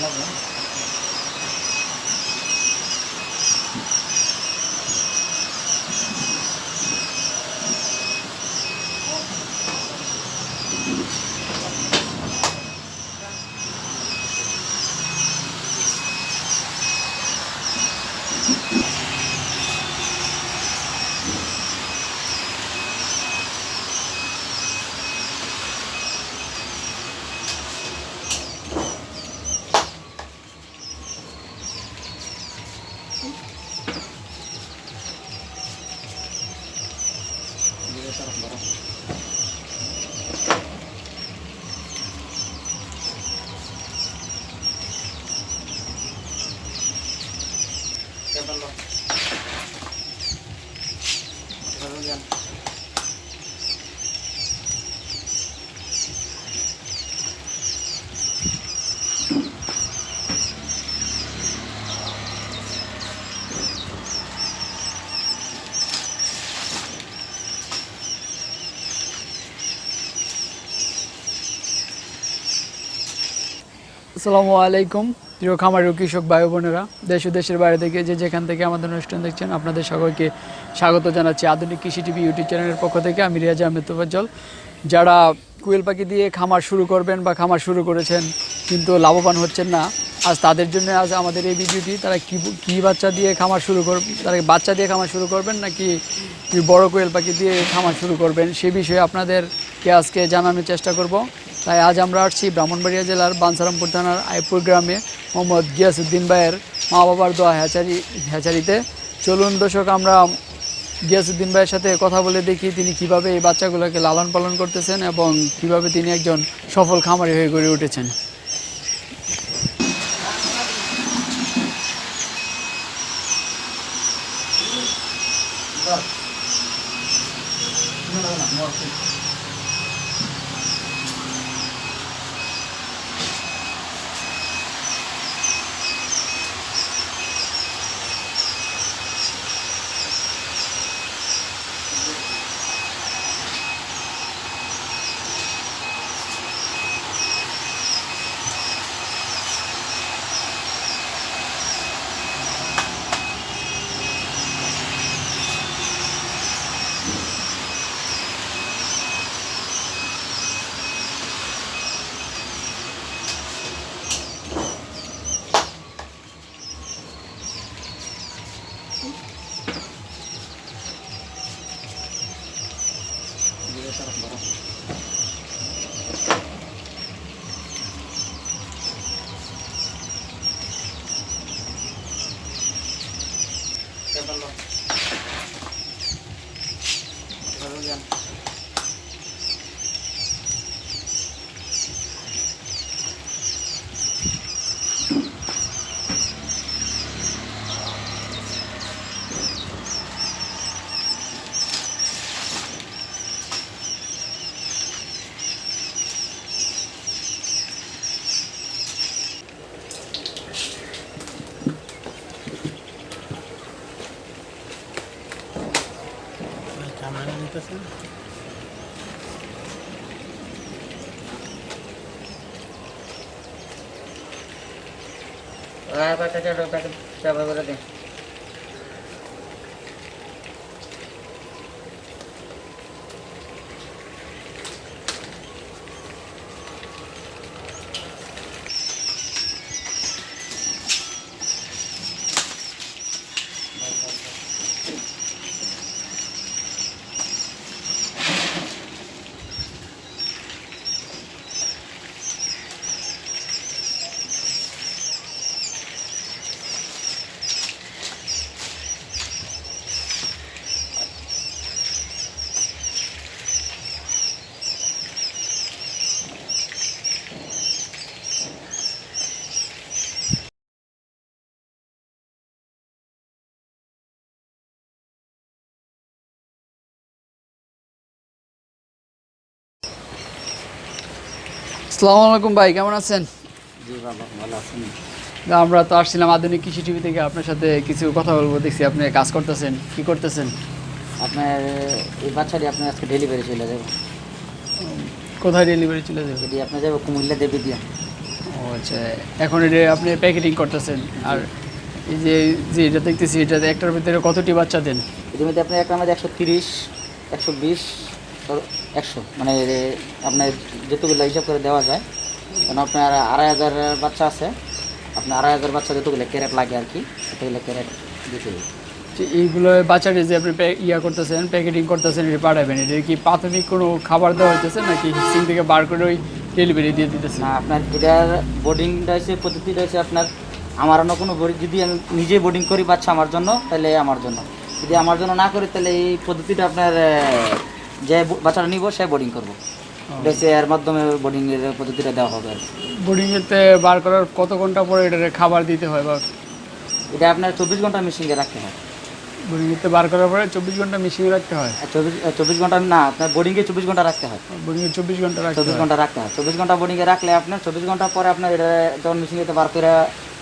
আস্তে আস্তে Gracias. আসসালামু আলাইকুম। প্রিয় খামারি ও কৃষক ভাই বোনেরা, দেশ ও দেশের বাইরে থেকে যে যেখান থেকে আমাদের অনুষ্ঠান দেখছেন, আপনাদের সকলকে স্বাগত জানাচ্ছি আধুনিক কৃষি টিভি ইউটিউব চ্যানেলের পক্ষ থেকে। আমি রিয়াজ আহমেদ তোফাজ্জল। যারা কুয়েল পাখি দিয়ে খামার শুরু করবেন বা খামার শুরু করেছেন, কিন্তু লাভবান হচ্ছেন না, আজ তাদের জন্য আজ আমাদের এই ভিডিওটি, তারা কি কী বাচ্চা দিয়ে খামার শুরু করবেন তারা বাচ্চা দিয়ে খামার শুরু করবেন নাকি বড় কোয়েল পাখি দিয়ে খামার শুরু করবেন, সে বিষয়ে আপনাদেরকে আজকে জানানোর চেষ্টা করব। তাই আজ আমরা আসছি ব্রাহ্মণবাড়িয়া জেলার বাঞ্ছারামপুর থানার আইপুর গ্রামে মোহাম্মদ গিয়াসুদ্দিন ভাইয়ের মা বাবার দোয়া হ্যাচারি, হ্যাচারিতে। চলুন দর্শক, আমরা গিয়াসুদ্দিন ভাইয়ের সাথে কথা বলে দেখি তিনি কীভাবে এই বাচ্চাগুলোকে লালন পালন করতেছেন এবং কীভাবে তিনি একজন সফল খামারি হয়ে গড়ে উঠেছেন। নিতেছে হ্যাঁ প্যাকেটে প্যাকেট চাপা করে আসসালামু আলাইকুম ভাই কেমন আছেন? আমরা তো আসছিলাম আধুনিক কৃষি টিভি থেকে আপনার সাথে কিছু কথা বলব দেখছি আপনি কাজ করতেছেন কি করতেছেন? আপনার এই বাচ্চাটি আপনার আজকে ডেলিভারি চলে যাবে। কোথায় ডেলিভারি চলে যাবে? যদি আপনার যাবে কুমিল্লা দেবী দিয়া। ও আচ্ছা এখন এটা আপনি প্যাকেটিং করতেছেন আর এই যে যে এটা দেখতেছি এটাতে একটার ভিতরে কতটি বাচ্চা দেন? এর মধ্যে আপনার একটা আমাদের একশো তিরিশ একশো বিশ একশো। মানে আপনার যতগুলো হিসাব করে দেওয়া যায় কারণ আপনার আড়াই হাজার বাচ্চা আছে আপনার আড়াই হাজার বাচ্চা যতগুলো ক্যারেট লাগে আর কি সেগুলো ক্যারেট দিতে এইগুলো বাচ্চাটি যে আপনি ইয়া করতেছেন প্যাকেটিং করতেছেন এটা পাঠাবেন। এটা কি প্রাথমিক কোনো খাবার দেওয়া হইতেছে নাকি সিং থেকে বার করে ওই ডেলিভারি দিয়ে দিতেছে না আপনার এটার বোর্ডিংটা হচ্ছে পদ্ধতিটা হচ্ছে আপনার আমার অন্য কোনো যদি আমি নিজে বোর্ডিং করি বাচ্চা আমার জন্য তাহলে আমার জন্য। যদি আমার জন্য না করি তাহলে এই পদ্ধতিটা আপনার যে বাচ্চাটা নিব সে বোর্ডিং করব। এর মাধ্যমে বোর্ডিংয়ের পদ্ধতিটা দেওয়া হবে আর কি। বোর্ডিংয়েতে বার করার কত ঘণ্টা পরে এটার খাবার দিতে হয় বা? এটা আপনার চব্বিশ ঘণ্টা মেশিনে রাখতে হয়। বোর্ডিংয়েতে বার করার পরে চব্বিশ ঘণ্টা মিশিয়ে রাখতে হয়? চব্বিশ ঘণ্টা না আপনার বোর্ডিংয়ে চব্বিশ ঘণ্টা রাখতে হয়। বোর্ডিংয়ে চব্বিশ ঘণ্টা রাখতে চব্বিশ ঘণ্টা রাখতে হয়। চব্বিশ ঘণ্টা বোর্ডিংয়ে রাখলে আপনার চব্বিশ ঘণ্টা পরে আপনার এটা যখন মেশিনেতে বার করে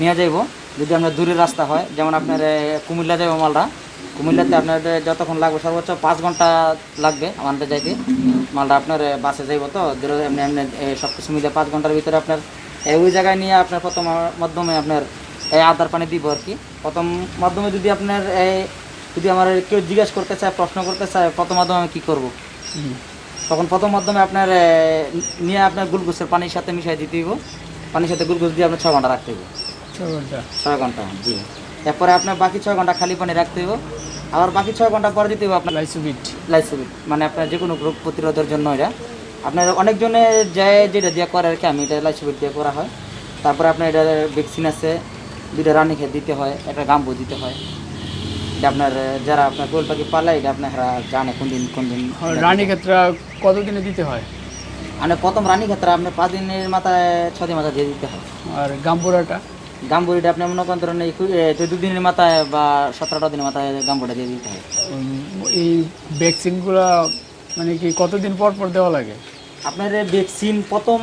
নিয়ে যাইব যদি আপনার দূরের রাস্তা হয় যেমন আপনার কুমিল্লা যাইব মালটা কুমিল্লাতে আপনার যতক্ষণ লাগবে সর্বোচ্চ পাঁচ ঘণ্টা লাগবে আমাদের যাইতে। মালটা আপনার বাসে যাইব তো এমনি এমনি সব কিছু মিলে পাঁচ ঘণ্টার ভিতরে আপনার ওই জায়গায় নিয়ে আপনার প্রথম মাধ্যমে আপনার এই আদার পানি দিব আর কি। প্রথম মাধ্যমে যদি আপনার এই যদি আমার কেউ জিজ্ঞেস করতে চায় প্রশ্ন করতে চায় প্রথম মাধ্যমে আমি কী করব? তখন প্রথম মাধ্যমে আপনার নিয়ে আপনার গ্লুকোজের পানির সাথে মিশিয়ে দিতে হইব। পানির সাথে গ্লুকোজ দিয়ে আপনার ছ ঘণ্টা রাখতে হইব। ছ ঘণ্টা। ছয় ঘণ্টা জি। এরপরে আপনার বাকি ছয় ঘণ্টা খালি পানি রাখতে হইব। আবার বাকি ছয় ঘণ্টা পরে দিতে হবে আপনার লাইসোবিট লাইসোবিট মানে আপনার যে কোনো রোগ প্রতিরোধের জন্য এটা। আপনার অনেকজনে যায় যেটা দিয়ে করে আর কি আমি এটা লাইসোবিট দিয়ে করা হয়। তারপরে আপনার এটা ভ্যাকসিন আছে দুইটা রানি খেয়ে দিতে হয় একটা গাম্বু দিতে হয়। এটা আপনার যারা আপনার গোল পাখি পালে এটা আপনার জানে কোন দিন কোন দিন রানী ক্ষেত্রে কতদিনে দিতে হয়? মানে প্রথম রানী ক্ষেত্রে আপনার পাঁচ দিনের মাথায় ছ দিন মাথায় দিয়ে দিতে হয়। আর গাম্বুরাটা? গাম্বুরিটা আপনি মনে করেন ধরেন এই কু- চোদ্দ দিনের মাথায় বা সতেরোটা দিনের মাথায় গাম্বুটা দিয়ে দিতে হয়। এই ভ্যাকসিনগুলো মানে কি কতদিন পর পর দেওয়া লাগে? আপনার ভ্যাকসিন প্রথম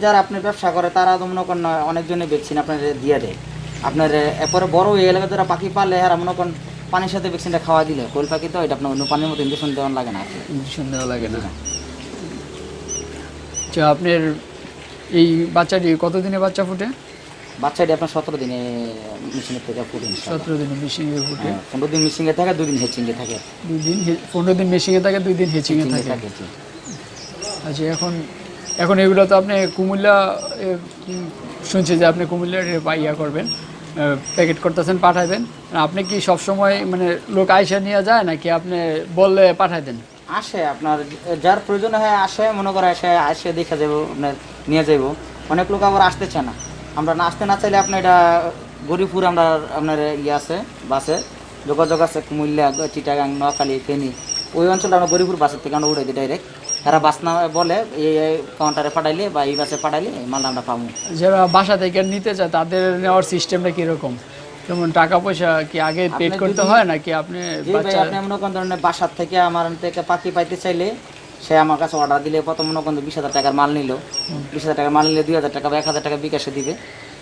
যারা আপনার ব্যবসা করে তারা তো মনে করেন অনেকজনে ভ্যাকসিন আপনার দিয়ে দেয়। আপনার এরপরে বড় এই এলাকা যারা পাখি পালে আর মনে করেন পানির সাথে ভ্যাকসিনটা খাওয়া দিলে কোল পাখি তো এটা আপনার অন্য পানির মতো ইঞ্জেকশন দেওয়া লাগে না। ইঞ্জেকশন দেওয়া লাগে না। আচ্ছা আপনার এই বাচ্চাটি কতদিনে বাচ্চা ফুটে? বাচ্চাটি আপনার সতেরো দিনে মেশিনের থেকে ফুটে সতেরো দিনে মেশিনে ফুটে। পনেরো দিন মিশিংয়ে থাকে দুদিন হেচিংয়ে থাকে। দুই দিন পনেরো দিন মেশিনে থাকে দুই দিন হেচিংয়ে থাকে। আচ্ছা এখন এখন এগুলো তো আপনি কুমিল্লা শুনছি যে আপনি কুমিল্লার ইয়া করবেন প্যাকেট করতেছেন পাঠাবেন। আপনি কি সব সময় মানে লোক আইসা নিয়ে যায় নাকি আপনি বললে পাঠাই দেন? আসে আপনার যার প্রয়োজন হয় আসে মনে করে আসে আসে দেখে যাব আপনার নিয়ে যাইব। অনেক লোক আবার আসতেছে না। আমরা না আসতে না চাইলে আপনার এটা গরিপুর আমরা আপনার ইয়ে আছে বাসে। যোগাযোগ আছে কুমিল্লা চিটাগাং নোয়াখালী ফেনী। ওই অঞ্চলে আমরা গরিপুর বাসের থেকে আমরা উড়াই দিই ডাইরেক্ট এরা বাস না বলে এই কাউন্টারে পাঠাইলে বা এই বাসে পাঠাইলে এই মালটা আমরা পাবো। যারা বাসা থেকে নিতে চায় তাদের নেওয়ার সিস্টেমটা কীরকম? যেমন টাকা পয়সা কি আগে পেড করতে হয় নাকি আপনি আপনি মনে করেন ধরেন বাসার থেকে আমার থেকে পাখি পাইতে চাইলে সে আমার কাছে অর্ডার দিলে প্রথম মনে করেন বিশ হাজার টাকার মাল নিল। বিশ হাজার টাকার মাল নিলে দুই হাজার টাকা বা এক হাজার টাকা বিকাশে দিবে।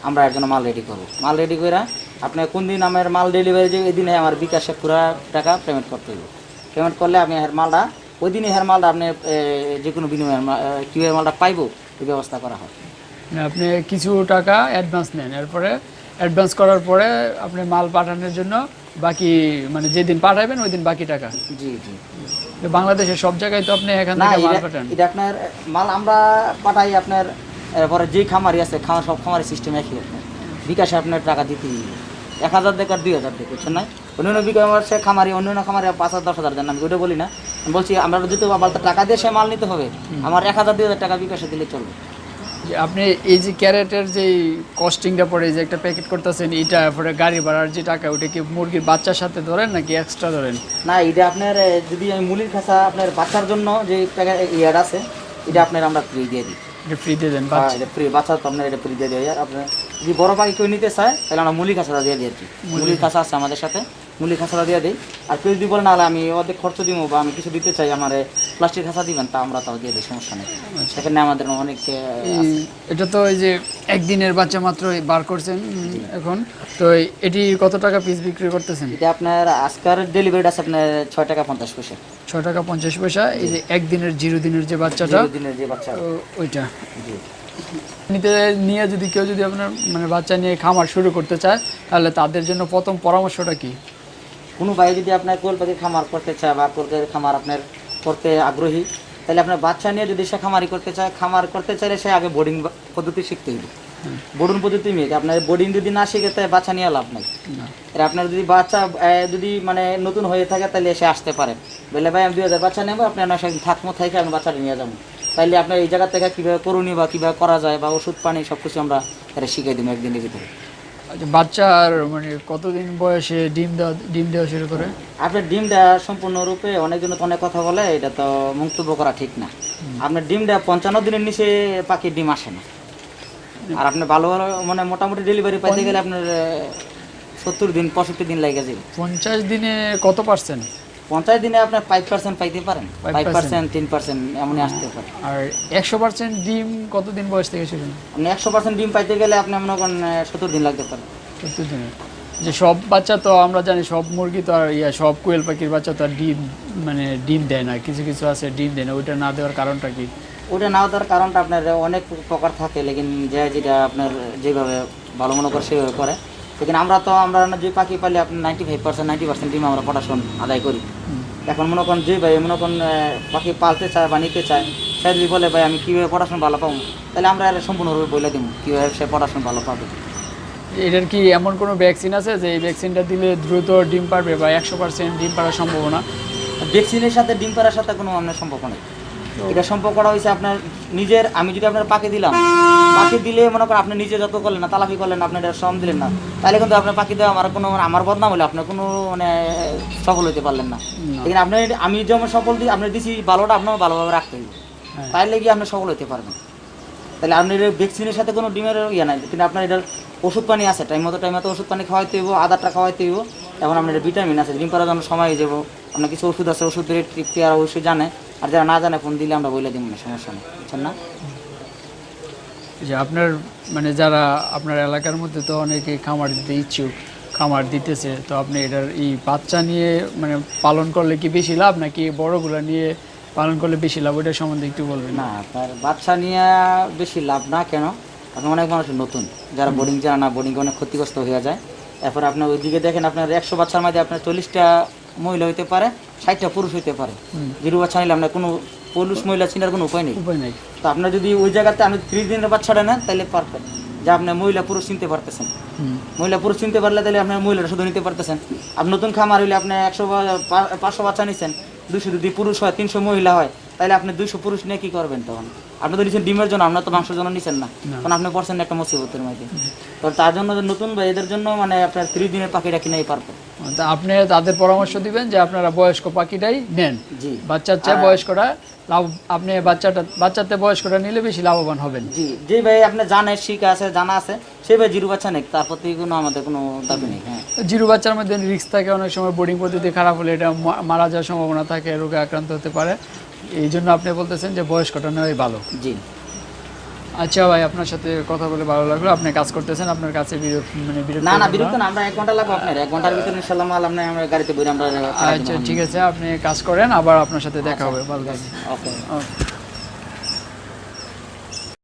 আমরা এর জন্য মাল রেডি করব। মাল রেডি করে আপনি কোন দিন আমার মাল ডেলিভারি যে ওই দিনে আমার বিকাশে পুরা টাকা পেমেন্ট করতে হবে পেমেন্ট করলে আমি হের মালটা ওই দিনে হের মালটা আপনি যে কোনো বিনিময়ের কিউএর মালটা পাইব এই ব্যবস্থা করা হয়। মানে আপনি কিছু টাকা অ্যাডভান্স নেন। এরপরে অ্যাডভান্স করার পরে আপনি মাল পাঠানোর জন্য বাকি মানে যেদিন পাঠাবেন ওই দিন বাকি টাকা। জি জি। বাংলাদেশের সব জায়গায় তো আপনি এখান থেকে মাল পাঠান। এটা আপনার মাল আমরা পাঠাই আপনার এরপরে যে খামারি আছে খামার সব খামারি সিস্টেম একই আপনার বিকাশে আপনার টাকা দিতে এক হাজার দেখ আর দুই হাজার দেখ বুঝছেন না? অন্যান্য বিকাশ সে খামারি অন্যান্য খামারি পাঁচ হাজার দশ হাজার দেন আমি ওটা বলি না। আমি বলছি আমরা যদি আবার টাকা দিয়ে সে মাল নিতে হবে আমার এক হাজার দুই হাজার টাকা বিকাশে দিলে চলবে। আপনি এই যে ক্যারেটের যে কস্টিংটা পড়ে যে একটা প্যাকেট করতেছেন এটা পরে গাড়ি ভাড়ার যে টাকা ওটা কি মুরগির বাচ্চার সাথে ধরেন নাকি এক্সট্রা ধরেন? না এটা আপনার যদি আমি মুলির খাঁচা আপনার বাচ্চার জন্য যে ইয়ার আছে এটা আপনার আমরা ফ্রি দিয়ে দিই। এটা ফ্রি দিয়ে দেন হ্যাঁ, বাচ্চা। এটা ফ্রি বাচ্চা তো আপনার এটা ফ্রি দিয়ে দেওয়া। যায় আপনার যদি বড় পাখি কেউ নিতে চায় তাহলে আমরা মুলি খাঁচাটা দিয়ে আর কি মুলির খাঁচা আছে আমাদের সাথে। মুলি খাঁচাটা দিয়ে দিই। আর কেউ যদি বলে না আমি অর্ধেক খরচ দিব বা আমি কিছু দিতে চাই আমার প্লাস্টিক খাঁচা দিবেন তা আমরা তাও দিয়ে দিই সমস্যা নেই। সেখানে আমাদের অনেক এটা তো এই যে একদিনের বাচ্চা মাত্র বার করছেন এখন। তো এটি কত টাকা পিস বিক্রি করতেছেন? এটা আপনার আজকের ডেলিভারি আছে আপনার ছয় টাকা পঞ্চাশ পয়সা। ছয় টাকা পঞ্চাশ পয়সা এই যে একদিনের জিরো দিনের যে বাচ্চাটা দিনের যে বাচ্চা। ওইটা। নিতে নিয়ে যদি কেউ যদি আপনার মানে বাচ্চা নিয়ে খামার শুরু করতে চায় তাহলে তাদের জন্য প্রথম পরামর্শটা কি? কোনো ভাই যদি আপনার কোল পাখি খামার করতে চায় বা কোলকের খামার আপনার করতে আগ্রহী তাহলে আপনার বাচ্চা নিয়ে যদি সে খামারি করতে চায় খামার করতে চাইলে সে আগে বোর্ডিং পদ্ধতি শিখতে হবে বোর্ডিং পদ্ধতি মেয়ে আপনার বোর্ডিং যদি না শিখে তাই বাচ্চা নিয়ে লাভ নাই। এর আপনার যদি বাচ্চা যদি মানে নতুন হয়ে থাকে তাহলে এসে আসতে পারে। বলে ভাই আমি দুই হাজার বাচ্চা নেব আপনি আমার সাথে থাকব থেকে আমি বাচ্চাটা নিয়ে যাব। তাইলে আপনার এই জায়গা থেকে কীভাবে করণীয় বা কীভাবে করা যায় বা ওষুধ পানি সব কিছু আমরা এটা শিখিয়ে দিব একদিনের ভিতরে আচ্ছা, বাচ্চার মানে কতদিন বয়সে ডিম দেওয়া ডিম দেওয়া শুরু করে? আপনার ডিমটা সম্পূর্ণরূপে অনেকজন তো অনেক কথা বলে এটা তো মন্তব্য করা ঠিক না। আপনার ডিমটা পঞ্চান্ন দিনের নিচে পাখির ডিম আসে না। আর আপনি ভালো ভালো মানে মোটামুটি ডেলিভারি পাইতে গেলে আপনার সত্তর দিন পঁয়ষট্টি দিন লাগে যাবে। পঞ্চাশ দিনে কত পার্সেন্ট পঞ্চাশ দিনে আপনার ফাইভ পার্সেন্ট পাইতে পারেন। ফাইভ পার্সেন্ট তিন পার্সেন্ট এমনই আসতে পারে। আর একশো পার্সেন্ট ডিম কতদিন বয়স থেকে শুরু আপনি একশো পার্সেন্ট ডিম পাইতে গেলে আপনি মনে করেন সত্তর দিন লাগতে পারে। সত্তর দিনে। যে সব বাচ্চা তো আমরা জানি সব মুরগি তো আর ইয়া সব কোয়েল পাখির বাচ্চা তো আর ডিম মানে ডিম দেয় না। কিছু কিছু আছে ডিম দেয় না। ওইটা না দেওয়ার কারণটা কি? ওটা না দেওয়ার কারণটা আপনার অনেক প্রকার থাকে লেকিন যে যেটা আপনার যেভাবে ভালো মনে করে সেভাবে করে। লেকিন আমরা তো আমরা না যে পাখি পালি আপনার ninety five percent ninety percent ডিম আমরা পড়াশোনা আদায় করি। এখন মনে করেন যে ভাই মনে করেন পাখি পালতে চায় বা নিতে চায় সে যদি বলে ভাই আমি কীভাবে পড়াশোনা ভালো পাবো? তাহলে আমরা এর সম্পূর্ণরূপে বলে দিব কীভাবে সে পড়াশোনা ভালো পাবে। এটার কি এমন কোনো ভ্যাকসিন আছে যে এই ভ্যাকসিনটা দিলে দ্রুত ডিম পারবে বা একশো পার্সেন্ট ডিম পারার সম্ভাবনা? ভ্যাকসিনের সাথে ডিম পাড়ার সাথে কোনো আমরা সম্পর্ক নেই। এটা সম্পর্ক করা হয়েছে আপনার নিজের আমি যদি আপনার পাখি দিলাম পাখি দিলে মনে করেন আপনি নিজে যত করলেন না তালাফি করলেন আপনি এটা শ্রম দিলেন না তাহলে কিন্তু আপনার পাখি দেওয়া আমার কোনো আমার বদনাম হলে আপনার কোনো মানে সফল হতে পারলেন না। লেকিন আপনি আমি যেমন সফল দিই আপনি দিছি ভালোটা আপনার ভালোভাবে রাখতে হবে হ্যাঁ। তাইলে গিয়ে আপনি সফল হতে পারবেন? তাহলে আপনি এটা ভ্যাকসিনের সাথে কোনো ডিমের ইয়ে নাই কিন্তু আপনার এটার ওষুধ পানি আছে টাইম মতো টাইম মতো ওষুধ পানি খাওয়াইতে হইব আদারটা খাওয়াইতে হইব। এখন আপনার ভিটামিন আছে ডিম পাড়ার জন্য সময় হয়ে যাব। আপনার কিছু ওষুধ আছে ওষুধ ট্রিপটি আর অবশ্যই জানে। আর যারা না জানে ফোন দিলে আমরা বলে দিব না সমস্যা নেই বুঝছেন না? যে আপনার মানে যারা আপনার এলাকার মধ্যে তো অনেকে খামার দিতে ইচ্ছুক খামার দিতেছে তো আপনি এটার এই বাচ্চা নিয়ে মানে পালন করলে কি বেশি লাভ নাকি বড়গুলো নিয়ে পালন করলে বেশি লাভ ওইটা সম্বন্ধে একটু বলবেন? না আপনার বাচ্চা নিয়ে বেশি লাভ না কেন? এখন অনেক মানুষ নতুন যারা বোর্ডিং জানা না বোর্ডিং অনেক ক্ষতিগ্রস্ত হয়ে যায়। এরপর আপনার ওইদিকে দেখেন আপনার একশো বাচ্চার মধ্যে আপনার চল্লিশটা মহিলা হইতে পারে ষাটটা পুরুষ হইতে পারে। গিরুবা জিরো বাচ্চা আপনার কোনো পুরুষ মহিলা চিনার কোনো উপায় নেই। উপায় নেই। তো আপনার যদি ওই জায়গাতে আপনি ত্রিশ দিনের বাচ্চাটা নেন তাহলে পারফেক্ট যে আপনার মহিলা পুরুষ চিনতে পারতেছেন। মহিলা পুরুষ চিনতে পারলে তাহলে আপনার মহিলাটা শুধু নিতে পারতেছেন। আপনি নতুন খামার হইলে আপনি একশো পাঁচশো বাচ্চা নিচ্ছেন দুশো যদি পুরুষ হয় তিনশো মহিলা হয় তাহলে আপনি দুইশো পুরুষ নিয়ে কি করবেন তখন? আপনি তো নিচ্ছেন ডিমের জন্য আপনার তো মাংসের জন্য নিচ্ছেন না। তখন আপনি পড়ছেন একটা মুসিবতের মধ্যে। তো তার জন্য নতুন ভাই এদের জন্য মানে আপনার ত্রিশ দিনের পাখিটা কিনাই পারবে। তা আপনি তাদের পরামর্শ দিবেন যে আপনারা বয়স্ক পাখিটাই নেন। জি। বাচ্চার চেয়ে বয়স্করা লাভ আপনি বাচ্চাটা বাচ্চাতে বয়স্করা নিলে বেশি লাভবান হবেন। জি যে ভাই আপনি জানে শিখা আছে জানা আছে সে ভাই জিরো বাচ্চা নেই তার প্রতি কোনো আমাদের কোনো দাবি নেই হ্যাঁ। জিরো বাচ্চার মধ্যে রিস্ক থাকে অনেক সময় বোর্ডিং পদ্ধতি খারাপ হলে এটা মারা যাওয়ার সম্ভাবনা থাকে রোগে আক্রান্ত হতে পারে। এই জন্য আপনি বলতেছেন যে বয়স্কটা নেওয়াই ভালো। জি। আচ্ছা ভাই আপনার সাথে কথা বলে ভালো লাগল। আপনি কাজ করতেছেন আপনার কাছে মানে বিরক্ত না না বিরক্ত না? আমরা এক ঘণ্টা লাগবে আপনার। এক ঘণ্টার ভিতরে ইনশাল্লাহ মাল আপনি আমরা গাড়িতে বইরা আমরা আচ্ছা ঠিক আছে আপনি কাজ করেন আবার আপনার সাথে দেখা হবে। ভালো থাকবেন। ওকে। ওকে।